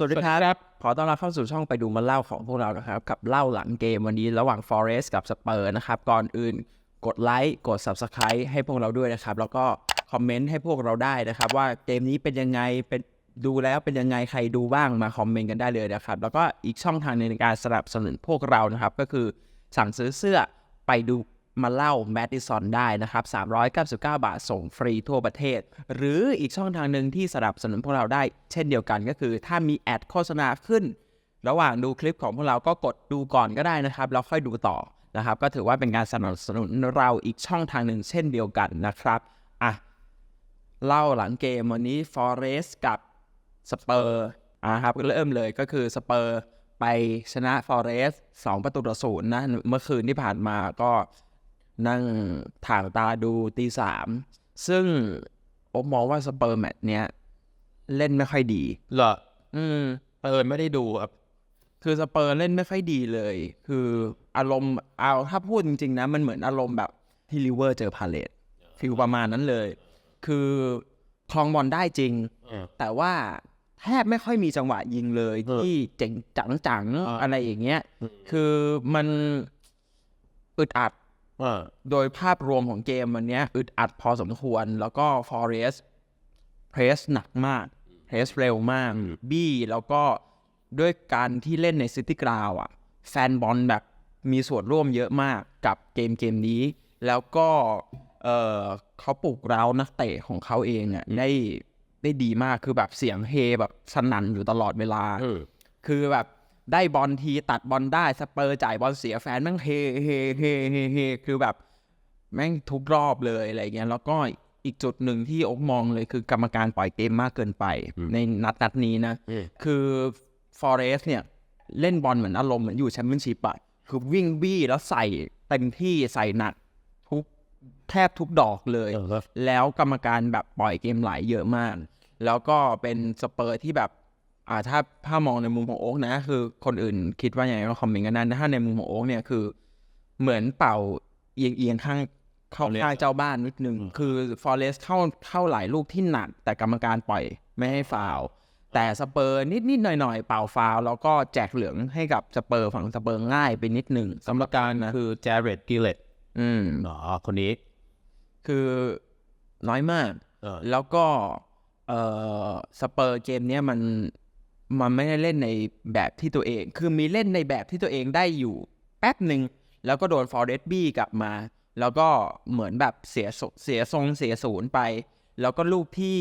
สวัสดีครับ ขอต้อนรับเข้าสู่ช่องไปดูมาเล่าของพวกเรานะครับ กับเล่าหลังเกมวันนี้ระหว่าง Forest กับสเปอร์นะครับ ก่อนอื่นกดไลค์กด Subscribe ให้พวกเราด้วยนะครับ แล้วก็คอมเมนต์ให้พวกเราได้นะครับ ว่าเกมนี้เป็นยังไงเป็นดูแล้วเป็นยังไงใครดูบ้างมาคอมเมนต์กันได้เลยนะครับ แล้วก็อีกช่องทางหนึ่งในการสนับสนุนพวกเรานะครับ ก็คือสั่งซื้อเสื้อไปดู มาเล่าแมดดิสันได้นะครับ 399 บาทส่งฟรีทั่วประเทศ หรืออีกช่องทางหนึ่งที่สนับสนุนพวกเราได้ เช่นเดียวกันก็คือ ถ้ามีแอดโฆษณาขึ้น ระหว่างดูคลิปของพวกเราก็กดดูก่อนก็ได้นะครับแล้วค่อยดูต่อนะครับ ก็ถือว่าเป็นการสนับสนุนเราอีกช่องทางหนึ่งเช่นเดียวกันนะครับอะเล่าหลังเกมวันนี้ Forest กับสเปอร์อะครับเริ่มเลยก็คือสเปอร์ไปชนะ Forest 2ประตูต่อศูนย์นะเมื่อคืนที่ผ่านมาก็ นั่งถ่างตาดูตีสามซึ่งผมมองว่าสเปอร์แมตช์เนี้ยเล่นไม่ค่อยดี เหรอ อืมเปิดไม่ได้ดูครับ คือสเปอร์เล่นไม่ค่อยดีเลย คืออารมณ์เอาถ้าพูดจริงๆนะ มันเหมือนอารมณ์แบบที่ลิเวอร์เจอพาเลตฟิลประมาณนั้นเลย คือคลองบอลได้จริงอืมแต่ว่าแทบไม่ค่อยมีจังหวะยิงเลยเออที่เจ๋งจังจังๆอ่าอะไรอย่างเงี้ยอืมคือมันอึดอัดอ่า โดยภาพรวมของเกมวันเนี้ยอึดอัดพอสมควร แล้วก็ Forest เพรสหนักมากเพรสเร็วมาก บี้แล้วก็ด้วยการที่เล่นในซิตี้กราวอะ แฟนบอลแบบมีส่วนร่วมเยอะมากกับเกมเกมนี้ แล้วก็เออเขาปลุกเร้านักเตะของเขาเองอะได้ได้ดีมากคือแบบเสียงเฮแบบสนั่นอยู่ตลอดเวลาอืมคือแบบ ได้บอลทีตัดบอลได้สเปอร์จ่ายบอลเสียแฟนแม่งเฮเฮเฮเฮเฮคือแบบแม่งทุกรอบเลยอะไรเงี้ยแล้วก็อีกจุดหนึ่งที่โอ๊กมองเลยคือกรรมการปล่อยเกมมากเกินไป ในนัดนัดนี้นะอืมคือฟอเรสเนี่ย เล่นบอลเหมือนอารมณ์เหมือนอยู่แชมเปี้ยนชิพอะคือวิ่งบี้แล้วใส่เต็มที่ใส่หนักทุกแทบทุกดอกเลยเออครับแล้วกรรมการแบบปล่อยเกมไหลเยอะมาก แล้วก็เป็นสเปอร์ที่แบบ อ่าถ้าถ้ามองในมุมของโอ๊กนะ คือคนอื่นคิดว่าอย่างไรก็คอมเมนต์กันได้ถ้าในมุมของโอ๊กเนี่ยคือ เหมือนเป่าเอียงเอียงข้างเข้าข้างเจ้าบ้านนิดนึง คือฟอเรสเข้าเข้าหลายลูกที่หนัก แต่กรรมการปล่อยไม่ให้ฟาวล์แต่สเปอร์นิดนิดหน่อยหน่อยๆเป่าฟาวล์แล้วก็แจกเหลืองให้กับสเปอร์ฝั่งสเปอร์ง่ายไปนิดหนึ่งสำหรับการนะคือแจเรตกิเลตอืมอ๋อคนนี้ คือน้อยมากเออแล้วก็เออสเปอร์เกมเนี้ยมัน มันไม่ได้เล่นในแบบที่ตัวเอง คือมีเล่นในแบบที่ตัวเองได้อยู่แป๊บหนึ่ง แล้วก็โดนฟอร์เรสบี้กลับมา แล้วก็เหมือนแบบเสียทรงเสียทรงเสียศูนย์ไป แล้วก็ลูกที่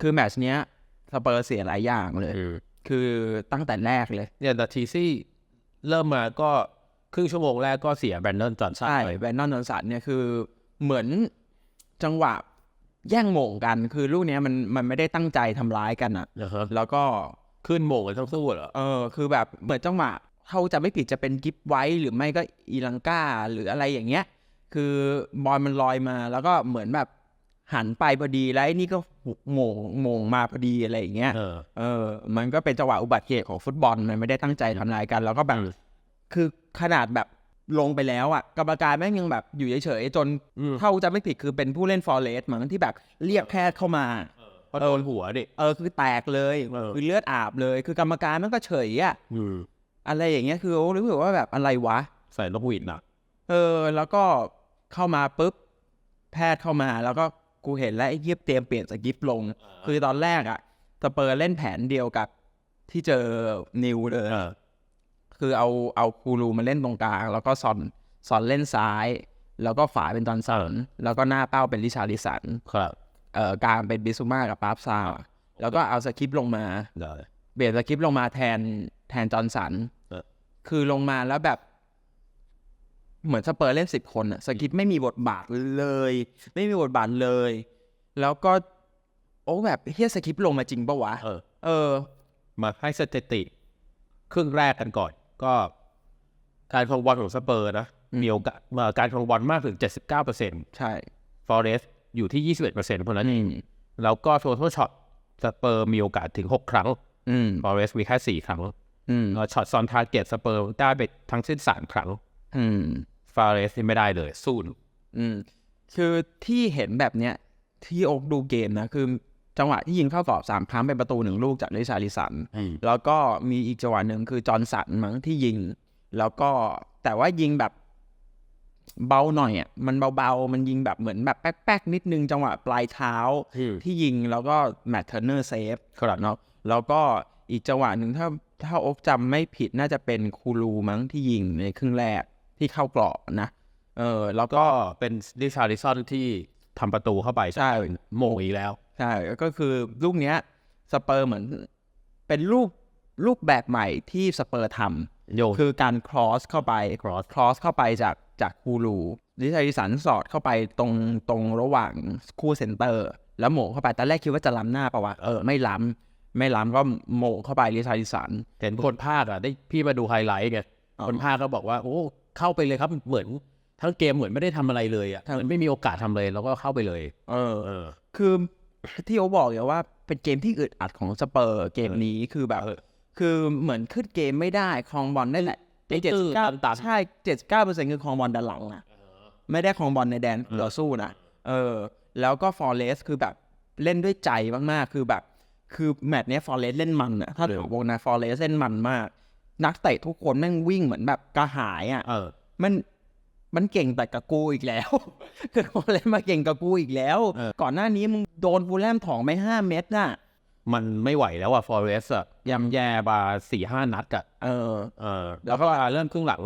คือแมตช์เนี้ยสเปอร์เสียหลายอย่างเลยอืมคือตั้งแต่แรกเลยเนี่ยนาทีที่เริ่มมาก็ครึ่งชั่วโมงแรกก็เสียแบรนดอนจอห์นสันใช่ไปแบรนดอนจอห์นสันเนี่ยคือเหมือนจังหวะ แย่งโหม่งกันคือลูกเนี้ยมันมันไม่ได้ตั้งใจทำร้ายกันอะนะครับแล้วก็ขึ้นโมงกันทั้งสู้เหรอเออคือแบบเหมือนจังหวะเขาจะไม่ผิดจะเป็นกิฟไว้หรือไม่ก็อีลังกาหรืออะไรอย่างเงี้ย คือบอลมันลอยมาแล้วก็เหมือนแบบหันไปพอดีแล้วไอ้นี่ก็หุกโหม่งโหม่งมาพอดีอะไรอย่างเงี้ย เออ เออ มันก็เป็นจังหวะอุบัติเหตุของฟุตบอลมันไม่ได้ตั้งใจทำลายกัน แล้วก็แบบอืมคือขนาดแบบ ลงไปแล้วอะกรรมการแม่งยังแบบอยู่เฉยๆจนอืมเท่าจะไม่ผิดคือเป็นผู้เล่นฟอร์เรสต์เหมือนที่แบบเรียกแพทย์เข้ามาเพราะโดนหัวดิเออคือแตกเลยเออคือเลือดอาบเลย คือกรรมการมันก็เฉยอะอืมอะไรอย่างเงี้ยคือโอ้รู้สึกว่าแบบอะไรวะ ใส่นกหวีดหนักเออ แล้วก็เข้ามาปุ๊บ แพทย์เข้ามาแล้วก็กูเห็นแล้วไอ้เยียบเตรียมเปลี่ยนสกิปลง คือตอนแรกอะสเปอร์เล่นแผนเดียวกับที่เจอนิวเลยเออ คือเอาเอาคูรูมาเล่นตรงกลาง แล้วก็ซอนซอนเล่นซ้าย แล้วก็ขวาเป็นจอห์นสันแล้วก็หน้าเป้าเป็นริชาร์ลิสันครับเอ่อกลางเป็นบิซูมากับปาร์ฟซาวแล้วก็เอาสคริปต์ลงมาได้เบียดสคริปต์ลงมาแทนแทนจอห์นสันเออคือลงมาแล้วแบบ เหมือนสเปอร์เล่นสิบคนอะสคริปต์ไม่มีบทบาทเลย ไม่มีบทบาทเลย แล้วก็ โอ้แบบเฮียสคริปต์ลงมาจริงปะวะเออเออ มาให้สถิติ ครึ่งแรกกันก่อน ก็การครองบอลของสเปอร์นะอืมมีโอกาสเอ่อการครองบอลมากถึง 79%เปอร์เซ็นต์ใช่ฟอเรสอยู่ที่ 21%เปอร์เซ็นต์เพราะนั้นอืเองมแล้วก็ total shot สเปอร์มีโอกาสถึง 6 ครั้งอืมฟอเรสมีแค่4ครั้งอืมช็อตซอนทาร์เก็ตสเปอร์ได้ไปทั้งสิ้น3ครั้งอืมฟอเรสนี่ไม่ได้เลยสู้อืมคือที่เห็นแบบเนี้ยที่โอ๊กดูเกมนะคือ จังหวะที่ยิงเข้ากรอบสามครั้งเป็นประตูหนึ่งลูกจากลิซาริสันอืมแล้วก็มีอีกจังหวะหนึ่งคือจอร์นสันมั้งที่ยิง แล้วก็แต่ว่ายิงแบบเบาหน่อยอะมันเบาๆ มันยิงแบบเหมือนแบบแป๊กๆ นิดนึงจังหวะปลายเท้าอืมที่ยิงแล้วก็แมตต์เทอร์เนอร์เซฟครับเนาะแล้วก็อีกจังหวะหนึ่งถ้าถ้าโอ๊กจำไม่ผิดน่าจะเป็นคูลูมั้งที่ยิงในครึ่งแรกที่เข้ากรอบนะ เออแล้วก็ก็เป็นดิชาริซอนที่ทำประตูเข้าไปใช่โมงอีกแล้ว ใช่ก็คือลูกเนี้ยสเปอร์เหมือน เป็นรูปรูปแบบใหม่ที่สเปอร์ทำโยนคือการ cross เข้าไป cross cross เข้าไปจากจากคูลูดิชาริสันสอดเข้าไปตรงตรงระหว่างคู่เซนเตอร์ แล้วโหม่งเข้าไปตอนแรกคิดว่าจะล้ำหน้าปะวะเออไม่ล้ำไม่ล้ำก็โหม่งเข้าไปดิชาริสันเห็นคนภาคอะได้พี่มาดูไฮไลท์ไงอ๋อคนภาคก็บอกว่าโอ้เข้าไปเลยครับเหมือนทั้งเกมเหมือนไม่ได้ทำอะไรเลยอะทั้งเหมือนไม่มีโอกาสทำเลยแล้วก็เข้าไปเลย เออเออคือ ที่เขาบอกเนี่ยว่าเป็นเกมที่อึดอัดของสเปอร์เกมนี้คือแบบเออคือเหมือนขึ้นเกมไม่ได้ครองบอลได้แหละตื้อเจ็ดสิบเก้าตันๆใช่เจ็ดเก้าเปอร์เซ็นต์คือครองบอลด้านหลังนะไม่ได้ครองบอลในแดนต่อสู้นะเออ แล้วก็ฟอร์เรสคือแบบเล่นด้วยใจมากๆ คือแบบ คือแมตช์เนี้ยฟอร์เรสเล่นมันอะถ้าถามวงนะฟอร์เรสเล่นมันมาก นักเตะทุกคนแม่งวิ่งเหมือนแบบกระหายอะเออมัน มันเก่งแต่กับกูอีกแล้ว คือฟอร์เรสมาเก่งกับกูอีกแล้ว เออ ก่อนหน้านี้มึงโดนฟูลแลมถองไปห้าเม็ดน่ะมันไม่ไหวแล้วอะฟอเรสอะยำแย่มาสี่ห้านัดอะเออ เออแล้วก็เริ่มครึ่งหลัง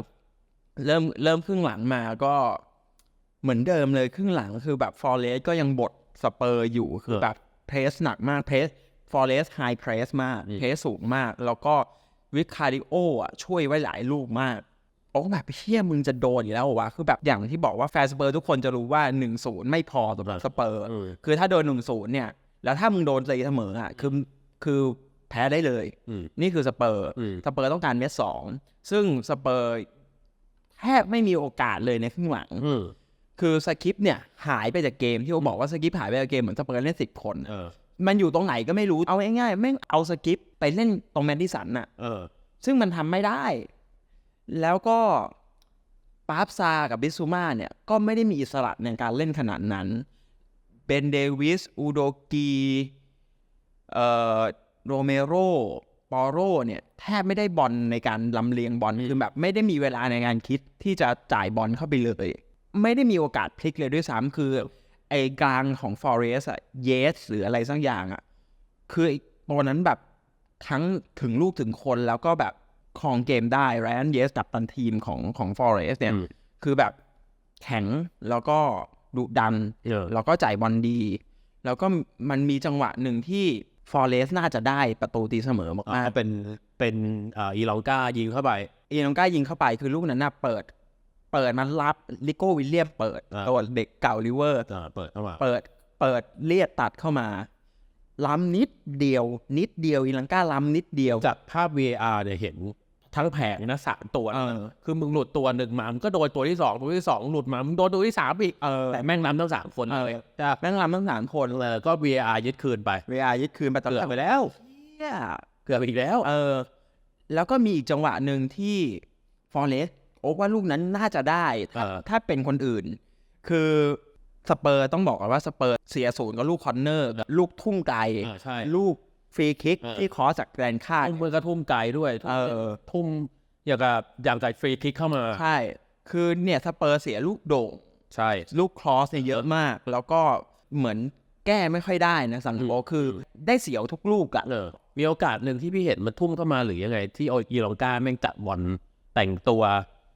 เริ่มเริ่มครึ่งหลังมาก็เหมือนเดิมเลยครึ่งหลังคือแบบฟอร์เรสก็ยังบดสเปอร์อยู่คือเออแบบเพรสหนักมากเพรสฟอร์เรสไฮเพรสมากอืม เพรสสูงมาก แล้วก็วิคาริโออะช่วยไว้หลายลูกมาก โอ้แบบเฮียมึงจะโดนอยู่แล้วเหรอวะคือแบบอย่างที่บอกว่าแฟนสเปอร์ทุกคนจะรู้ว่า1นศูนย์ไม่พอสำหรับสเปอร์เออคือถ้าโดน1นศูนย์เนี่ย แล้วถ้ามึงโดนตีเสมออะคือคือแพ้ได้เลยอืมนี่คือสเปอร์อืมสเปอร์ต้องการเม็ดสองซึ่งสเปอร์แทบไม่มีโอกาสเลยในครึ่งหลังอืมคือสคริปต์เนี่ยหายไปจากเกมที่เขาบอกว่าสคริปต์หายไปจากเกมเหมือนสเปอร์เล่นสิบคนเออมันอยู่ตรงไหนก็ไม่รู้เอาง่ายๆแม่งเอาสคริปต์ไปเล่นตรงแมนดิสันน่ะเออซึ่งมันทำไม่ได้ แล้วก็ปาร์ซากับบิซูมาเนี่ยก็ไม่ได้มีอิสระในการเล่นขนาดนั้นเบนเดวิสอูโดกีเอ่อโรเมโรปอโรเนี่ยแทบไม่ได้บอลในการลำเลียงบอลคือแบบไม่ได้มีเวลาในการคิดที่จะจ่ายบอลเข้าไปเลย ไม่ได้มีโอกาสพลิกเลยด้วยซ้ำคือ ไอ้กลางของฟอเรสอะเยสหรืออะไรสักอย่างอะคือไอ้ตัวนั้นแบบทั้งถึงลูกถึงคนแล้วก็แบบ ครองเกมได้ไรอันเยสกับตันทีมของของฟอเรสเนี่ยอืมคือแบบแข็งแล้วก็ดุดันเออแล้วก็จ่ายบอลดี แล้วก็มันมีจังหวะหนึ่งที่ฟอเรสน่าจะได้ประตูตีเสมออ่ามากเป็นเป็นอ่าอีลองกายิงเข้าไปๆเอียนองก้ายิงเข้าไปคือลูกนั้นน่ะเปิด เปิดมันรับลิโก้วิลเลียมเปิดอ่าตัวเด็กเก่าลิเวอร์อ่าเปิดเข้ามาเปิดเปิดเลียดตัดเข้ามาล้ำนิดเดียว นิดเดียวอีลังก้าล้ำนิดเดียว จากภาพ VAR เนี่ยเห็น ทั้งแผงนะสามตัวเออคือมึงหลุดตัวหนึ่งมา มึงก็โดนตัวที่สองตัวที่สองหลุดมา มึงโดนตัวที่สามอีกเออแต่แม่งนำทั้งสามคนเออเลยจ้ะแม่งล้ำทั้งสามคนเออก็ VAR ยึดคืนไปเวลายึดคืนไปตอนเกืแรอบกไปแล้วเหี้ยเกือบอีกแล้ว เออ แล้วก็มีอีกจังหวะหนึ่งที่ฟอเรสโอ๊กว่าลูกนั้นน่าจะได้ถ้าเออถ้าเป็นคนอื่น คือสเปอร์ต้องบอกก่อนว่าสเปอร์เสียศูนย์ก็ลูกคอนเนอร์ ลูกทุ่งไกลอ่าใช่ลูกฟ รีคิกเออที่คอสจากแดนข้างทุ่มมือกระทุ่มไกลด้วยเออทุ่มอย่างกับอย่างกับฟรีคิกเข้ามา ใช่ คือเนี่ยสเปอร์เสียลูกโด่ง ใช่ ลูกครอสเนี่ยเยอะมาก แล้วก็เหมือนแก้ไม่ค่อยได้นะสันโบคือได้เสียวทุกลูกอะเออมีโอกาสหนึ่งที่พี่เห็นมันทุ่มเข้ามาหรือยังไง ที่โออีลองกาแม่งจัดบอลแต่งตัว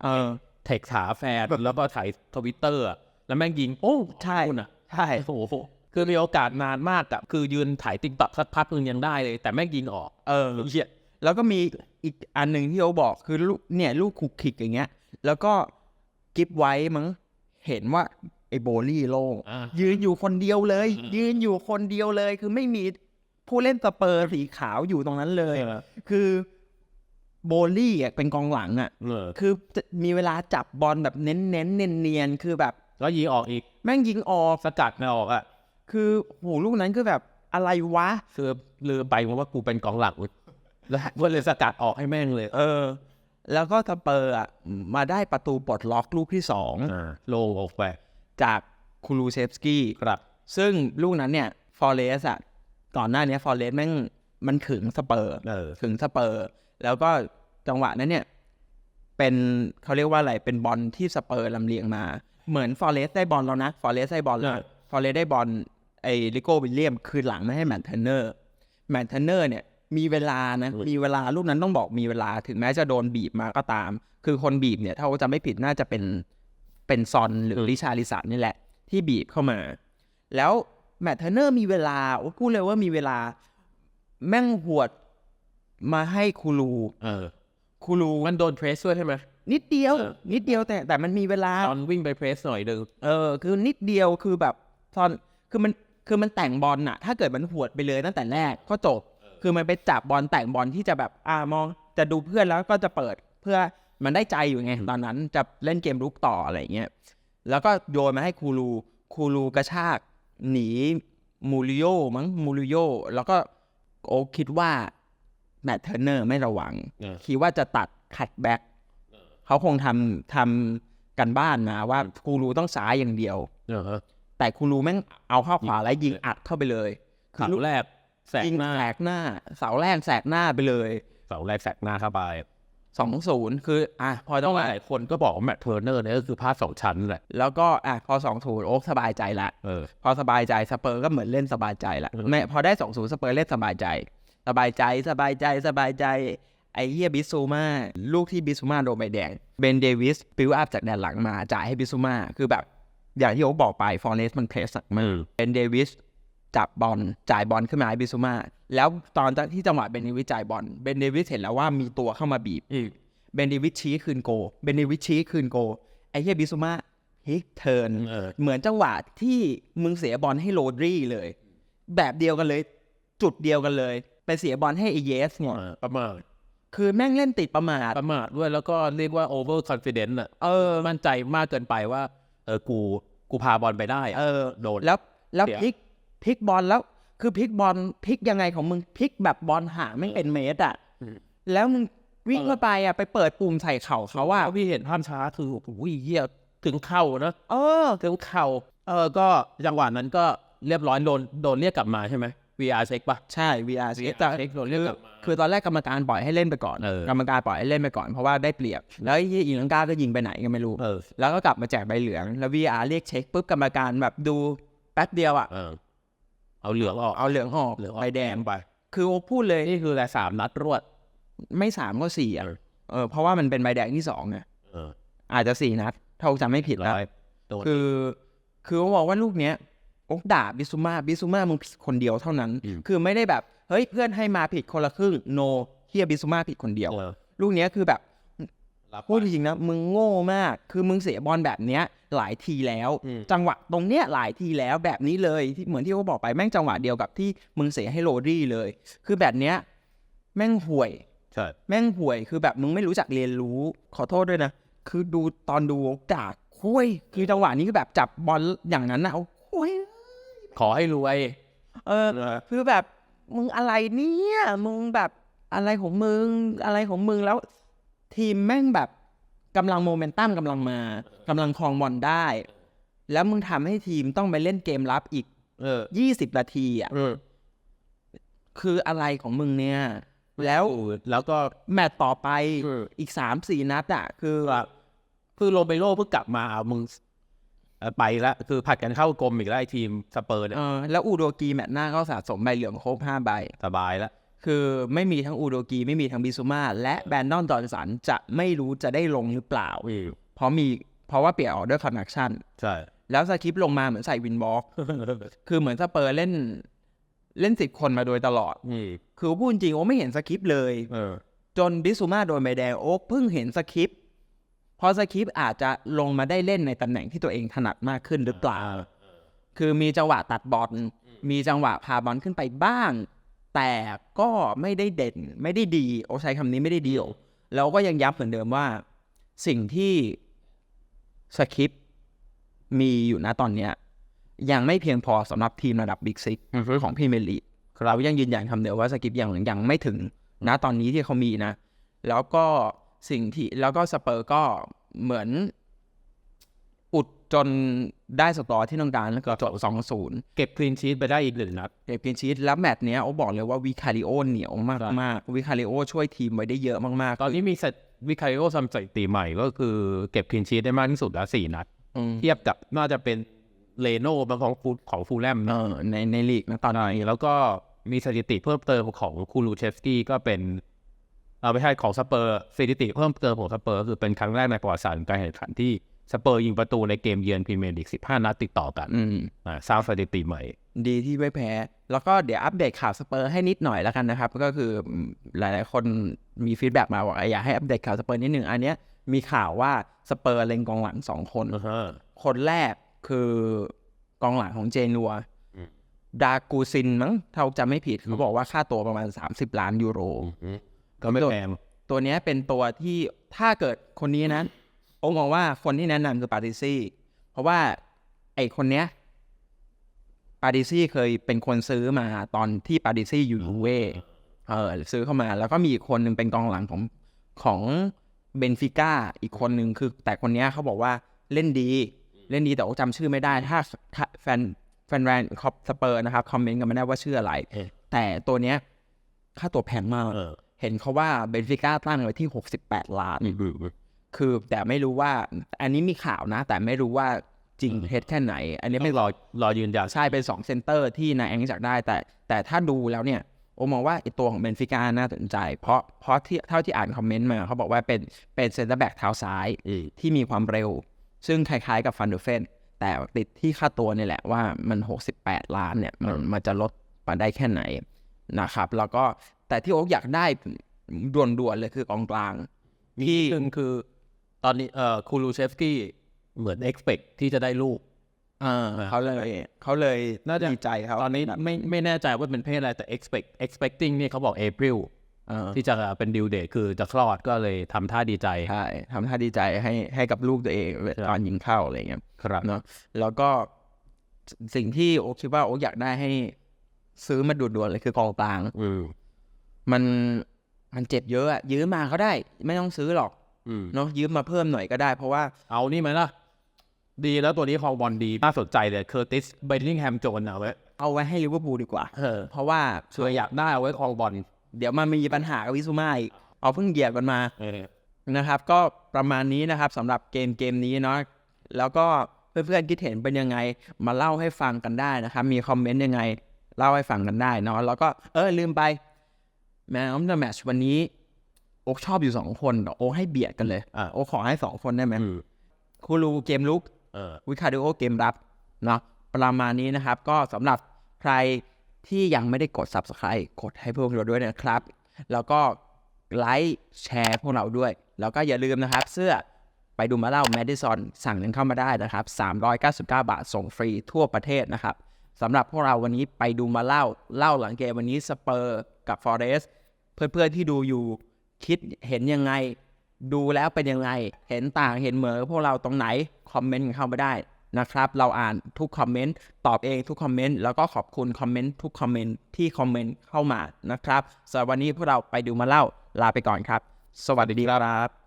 เออเทคขาแฟนแล้วก็ถ่ายทวิตเตอร์แล้วแม่งยิงโอ้ใช่คุณอะใช่โอ้โห คือมีโอกาสนานมากอะคือยืนถ่ายติ๊กต็อกสักพักนึงยังได้เลย แต่แม่งยิงออก เออเหี้ยแล้วก็มีอีกอันหนึ่งที่เขาบอกคือลูกเนี่ยลูกคุกคิกอย่างเงี้ย แล้วก็กิฟไว้มั้งเห็นว่าไอ้โบลี่โล่งอ่ายืนอยู่คนเดียวเลยอืมยืนอยู่คนเดียวเลย คือไม่มีผู้เล่นสเปอร์สีขาวอยู่ตรงนั้นเลย คือโบลี่อะเป็นกองหลังอะเออคือจะมีเวลาจับบอลแบบเน้นเน้นเนียนเนียนๆคือแบบ แล้วยิงออกอีก แม่งยิงออกสกัดไม่ออกอะ คือโหลูกนั้นคือแบบอะไรวะคือลืมไปว่ากูเป็นกองหลังแล้วก็เลยสกัดออกให้แม่งเลย เออ แล้วก็สเปอร์อะมาได้ประตูปลดล็อกลูกที่สองอ่าโล่งออกไปจากคูลูเซฟสกี้ครับ ซึ่งลูกนั้นเนี่ยฟอเรสอะก่อนหน้านี้ฟอร์เรสแม่งมันขึงสเปอร์เออถึงสเปอร์ แล้วก็จังหวะนั้นเนี่ยเป็นเขาเรียกว่าอะไรเป็นบอลที่สเปอร์ลำเลียงมา เหมือนฟอร์เรสได้บอลแล้วนะฟอร์เรสได้บอลแล้วใช่ฟอร์เรสได้บอล ไอ้ลิโก้วิลเลียมคืนหลังไม่ให้แมตเทนเนอร์แมตเทนเนอร์เนี่ยมีเวลานะมีเวลาลูกนั้นต้องบอกมีเวลาถึงแม้จะโดนบีบมาก็ตาม คือคนบีบเนี่ยถ้าจะไม่ผิดน่าจะเป็นเป็นซอนหรือริชาริสันนี่แหละ ที่บีบเข้ามา แล้วแมตเทนเนอร์มีเวลาโอ้พูดเลยว่ามีเวลาแม่งหวดมาให้คูลูเออคูลูมันโดนเพรสด้วยใช่ไหมนิดเดียวเออนิดเดียวแต่แต่มันมีเวลาตอนวิ่งไปเพรสหน่อยหนึ่งเออ คือนิดเดียวคือแบบตอนคือมัน คือมันแต่งบอลน่ะ ถ้าเกิดมันหวดไปเลยตั้งแต่แรกก็จบ คือมันไปจับบอลแต่งบอลที่จะแบบอ่ามองจะดูเพื่อนแล้วก็จะเปิดเพื่อมันได้ใจอยู่ไง ตอนนั้นจะเล่นเกมรุกต่ออะไรเงี้ยแล้วก็โยนมาให้คูลูคูลูกระชากหนีมูริโยมั้งมูริโยแล้วก็โอ้คิดว่าแมตเทอร์เนอร์ไม่ระวังเออคิดว่าจะตัดคัดแบ็กเขาคงทำทำกันบ้านมาว่าคูรูต้องซ้ายอย่างเดียวเออ แต่คูรูแม่งเอาเข้าขวาแล้วยิงอัดเข้าไปเลยเสาแรกแสกยิงหน้าแสกหน้า เสาแรกแสกหน้าไปเลย เสาแรกแสกหน้าเข้าไปสองศูนย์คือ อะพอต้ต้อองงหลายคนก็บอกว่าแมตต์เทอร์เนอร์เนี่ยก็คือพลาดสองชั้นแหละแล้วก็อะพอสองศูนย์โอ๊กสบายใจละเออพอสบายใจสเปอร์ก็เหมือนเล่นสบายใจละอืมแม่พอได้สองศูนย์สเปอร์เล่นสบายใจ สบายใจสบายใจสบายใจไอ้เฮียบิสซูมาลูกที่บิสซูมาโดนใบแดงเบนเดวิสปิวอัพจากแดนหลังมาจ่ายให้บิสซูมาคือแบบ อย่างที่โอ๊คบอกไปฟอร์เรสมันเพรสอะมันเบนเดวิสจับบอลจ่ายบอลขึ้นมาให้บิซูมาแล้วตอนที่จังหวะเบนเดวิสจ่ายบอลเบนเดวิสเห็นแล้วว่ามีตัวเข้ามาบีบเบนเดวิสชี้คืนโกเบนเดวิสชี้คืนโกไอ้เหี้ยบิซูมาเฮิกเทิร์นเออเหมือนจังหวะที่มึงเสียบอลให้โรดรีเลย แบบเดียวกันเลย จุดเดียวกันเลย ไปเสียบอลให้ไอเยสเนี่ยเออประมาทคือแม่งเล่นติดประมาทประมาทด้วยแล้วก็เรียกว่า over confident อะเออมั่นใจมากเกินไปว่าเออกูกูพาบอลไปได้อะเออโดนแล้วแล้วเสียพลิกพลิกบอลแล้ว คือพลิกบอลพลิกยังไงของมึงพลิกแบบบอลห่างไม่งเป็นเมตรอะอืมแล้วมึงวิ่งเข้าไปอะไปเปิดปุ่มใส่เข่าเขาว่าเพราะพี่เห็นภาพช้าคือโอ้โหเหี้ยถึงเข่านะเออถึงเข่าเออก็จังหวะนั้นก็เรียบร้อยโดนโดนเรียกกลับมาใช่ไหม VR เช็คปะใช่ VR เช็คแต่เช็คโดนเรียกคือกลับมาคือตอนแรกกรรมการปล่อยให้เล่นไปก่อนเออกรรมการปล่อยให้เล่นไปก่อนเพราะว่าได้เปรียบ แล้วไอ้เหี้ยอีลังกาก็ยิงไปไหนก็ไม่รู้เออแล้วก็กลับมาแจกใบเหลือง แล้ว VR เรียกเช็คปุ๊บกรรมการแบบดูแป๊บเดียวอะเออเอาเหลืองออกเอาเหลืองออกเหลืองออกใบแดงไป คือโอพูดเลยนี่คืออะไรสามนัดรวด ไม่สามก็สี่อะเออเออเพราะว่ามันเป็นใบแดงที่สองไงเอออาจจะสี่นัดถ้าผมจำไม่ผิดร้แล้วอยโดนคือ คือเขาบอกว่าลูกเนี้ย โอ๊กด่าบิซูมาบิซูมามึงผิดคนเดียวเท่านั้นอืมคือไม่ได้แบบเฮ้ยเพื่อนให้มาผิดคนละครึ่งโนเฮียบิซูมาผิดคนเดียวเออลูกเนี้ยคือแบบรับพูดจริงๆนะมึงโง่มาก คือมึงเสียบอลแบบเนี้ยหลายทีแล้วอืมจังหวะตรงเนี้ยหลายทีแล้วแบบนี้เลยที่เหมือนที่เขาบอกไปแม่งจังหวะเดียวกับที่มึงเสียให้โรดรี่เลย คือแบบเนี้ยแม่งห่วยใช่แม่งห่วยคือแบบมึงไม่รู้จักเรียนรู้ ขอโทษด้วยนะ คือดูตอนดูด่าคุยคือจังหวะนี้คือแบบจับบอลอย่างนั้นนะเอาคุย ขอให้รวย เออ คือแบบมึงอะไรเนี่ย มึงแบบอะไรของมึง อะไรของมึงแล้ว ทีมแม่งแบบกำลังโมเมนตัมกำลังมากำลังครองบอลได้ แล้วมึงทำให้ทีมต้องไปเล่นเกมรับอีกเออยี่สิบนาทีอะเออคืออะไรของมึงเนี่ย แล้วแล้วก็แมตต์ต่อไปเอออีกสามสี่นัดอะ คือคือโรเบโรเพิ่งกลับมาเอามึงเอ่อ ไปแล้วคือผัดกันเข้ากรมอีกแล้วไอ้ทีมสเปอร์เนี่ยเออแล้วอูโดกีแมตช์หน้าก็สะสมใบเหลืองครบห้าใบ สบายแล้วคือไม่มีทั้งอูโดกีไม่มีทั้งบิซูมาและแบรนดอนจอร์นสันจะไม่รู้จะได้ลงหรือเปล่าเพราะมีเพราะว่าเปลี่ยนออกด้วยคอนนักชั่น ใช่ แล้วสคริปต์ลงมาเหมือนใส่วินบล็อก คือเหมือนสเปอร์เล่นเล่นสิบคนมาโดยตลอดนี่คือพูดจริงโอ้ไม่เห็นสคริปต์เลย เออ จนบิซูมาโดนใบแดงโอ๊กเพิ่งเห็นสคริปต์ เพราะสคริปต์อาจจะลงมาได้เล่นในตำแหน่งที่ตัวเองถนัดมากขึ้นหรือเปล่า คือมีจังหวะตัดบอล มีจังหวะพาบอลขึ้นไปบ้าง แต่ก็ไม่ได้เด่น ไม่ได้ดี โอใช้คำนี้ไม่ได้ดีโอแล้วก็ยังย้ำเหมือนเดิมว่า สิ่งที่สคริปต์มีอยู่นะตอนเนี้ยยังไม่เพียงพอสำหรับทีมระดับบิ๊กซิกของพรีเมียร์ลีกเรายังยืนยันคำเดิมว่าสคริปต์ยังยังไม่ถึงนะตอนนี้ที่เขามีนะ แล้วก็ สิ่งที่แล้วก็สเปอร์ก็เหมือนอุดจนได้สกอร์ที่ต้องการแล้วก็จบ2-0เก็บคลีนชีตไปได้อีกหนึ่งนัดเก็บกินชีสแล้วแมตช์เนี้ยโอ้บอกเลยว่าวิคาริโอเหนียวมากใช่มากวิคาริโอช่วยทีมไว้ได้เยอะมากตอนนี้มีสถิวิคาริโอทำสถิติใหม่ก็คือเก็บคลีนชีตได้มากที่สุดแล้วสี่นัดๆอืมเทียบกับน่าจะเป็นเลโน่บางของฟูของฟูลแลมเออในในลีกนะตอนนี้แล้วก็มีสถิติเพิ่มเติมของคูลูเชฟสกี้ก็เป็น เอาไม่ใช่ของสเปอร์สถิติเพิ่มเติมของสเปอร์คือเป็นครั้งแรกในประวัติศาสตร์ของการแข่งขันที่สเปอร์ยิงประตูในเกมเยือนพรีเมียร์ลีก 15 นัดติดต่อกันอืมอ่าสร้างสถิติใหม่ ดีที่ไม่แพ้ แล้วก็เดี๋ยวอัปเดตข่าวสเปอร์ให้นิดหน่อยแล้วกันนะครับ ก็คือหลายๆคนมีฟีดแบ็กมาบอกอยากให้อัปเดตข่าวสเปอร์นิดหนึ่งอันเนี้ยมีข่าวว่าสเปอร์เล็งกองหลังสองคนคนแรกคือกองหลังของเจนัวดากูซินมั้งถ้าจำไม่ผิดเขาบอกว่าค่าตัวประมาณ 30 ล้านยูโร ก็ไม่แพงตัวเนี้ยเป็นตัวที่ถ้าเกิดคนนี้นะโอ้มองว่าคนที่แนะนำคือปาติซี่ เพราะว่าไอคนเนี้ยปาติซี่เคยเป็นคนซื้อมาตอนที่ปาติซี่อยู่ยูเว่เออซื้อเข้ามา แล้วก็มีอีกคนหนึ่งเป็นกองหลังของของเบนฟิก้าอีกคนหนึ่งคือ แต่คนเนี้ยเขาบอกว่าเล่นดี เล่นดีแต่ว่าจำชื่อไม่ได้ถ้าถ้าแฟนแฟนแรนคอปสเปอร์นะครับ คอมเมนต์กันไม่ได้ว่าชื่ออะไรเอ๊ะแต่ตัวเนี้ยค่าตัวแพงมาก เออเห็นเขาว่าเบนฟิก้าตั้งไว้ที่ 68 ล้าน คือแต่ไม่รู้ว่า อันนี้มีข่าวนะ แต่ไม่รู้ว่าจริงเท็จแค่ไหน อันนี้ไม่ไม่รอรอยืนยันใช่เป็น2เซนเตอร์ที่นายแองจากได้ แต่แต่ถ้าดูแล้วเนี่ย โอมองว่าไอตัวของเบนฟิก้าน่าสนใจ เพราะเพราะที่เท่าที่อ่านคอมเมนต์มาเขาบอกว่าเป็นเป็นเซนเตอร์แบ็กเท้าซ้ายที่มีความเร็ว ซึ่งคล้ายๆกับฟันเดอร์เฟนแต่ติดที่ค่าตัวนี่แหละว่ามัน 68 ล้านเนี่ยมันมันจะลดมาได้แค่ไหนนะครับแล้วก็ แต่ที่โอ๊กอยากได้ด่วนๆเลยคือกองกลางที่หนึ่งคือตอนนี้เอ่อคูลูเชฟสกี้เหมือน expect ที่จะได้ลูกเออเขาเลยเขาเลยน่าจะดีใจเขาตอนนี้ไม่ไม่แน่ใจว่าเป็นเพศอะไรแต่ expect expecting นี่เขาบอก April เออที่จะเป็นดิวเดทคือจะคลอดก็เลยทำท่าดีใจใช่ทำท่าดีใจให้ให้กับลูกตัวเองตอนยิงเข้าอะไรเงี้ยครับเนาะแล้วก็สิ่งที่โอ๊คคิดว่าโอ๊คอยากได้ให้ซื้อมาด่วนๆเลยคือกองกลางอื มมันมันเจ็บเยอะอะยืมมาก็ได้ ไม่ต้องซื้อหรอกอืมเนาะยืมมาเพิ่มหน่อยก็ได้ เพราะว่าเอานี่ไหมล่ะ ดีแล้วตัวนี้คลองบอลดี น่าสนใจเลยเคอร์ติสเบนนิงแฮมโจนเอาไว้เอาไว้ให้ลิเวอร์พูลดีกว่าเออเพราะว่าเชื่ออยากได้เอาไว้คลองบอลเดี๋ยวมันมีปัญหากับวิซูมาอีกเอาเพิ่งเหยียบกันมาเออนะครับ ก็ประมาณนี้นะครับสำหรับเกมเกมนี้เนาะแล้วก็เพื่อนๆคิดเห็นเป็นยังไง มาเล่าให้ฟังกันได้นะครับ มีคอมเมนต์ยังไง เล่าให้ฟังกันได้เนาะแล้วก็เออลืมไป แมนออฟเดอะแมชวันนี้ โอ๊กชอบอยู่สองคนโอ๊กให้เบียดกันเลยอะโอ๊กขอให้สองคนได้ไหมอืมคูรูเกมลุกเออวิคาริโอเกมรับเนาะประมาณนี้นะครับ ก็สำหรับใครที่ยังไม่ได้กด Subscribe กดให้พวกเราด้วยนะครับ แล้วก็ไลค์แชร์พวกเราด้วย แล้วก็อย่าลืมนะครับ เสื้อไปดูมาเล่า Madison สั่งกันเข้ามาได้นะครับ 399 บาทส่งฟรีทั่วประเทศนะครับ สำหรับพวกเราวันนี้ไปดูมาเล่าเล่าหลังเกมวันนี้สเปอร์กับ Forest เพื่อนๆที่ดูอยู่คิดเห็นยังไง ดูแล้วเป็นยังไง เห็นต่างเห็นเหมือนพวกเราตรงไหน คอมเมนต์เข้ามาได้นะครับ เราอ่านทุกคอมเมนต์ตอบเองทุกคอมเมนต์แล้วก็ขอบคุณคอมเมนต์ทุกคอมเมนต์ที่คอมเมนต์เข้ามานะครับสำหรับวันนี้พวกเราไปดูมาเล่าลาไปก่อนครับ สวัสดีครับ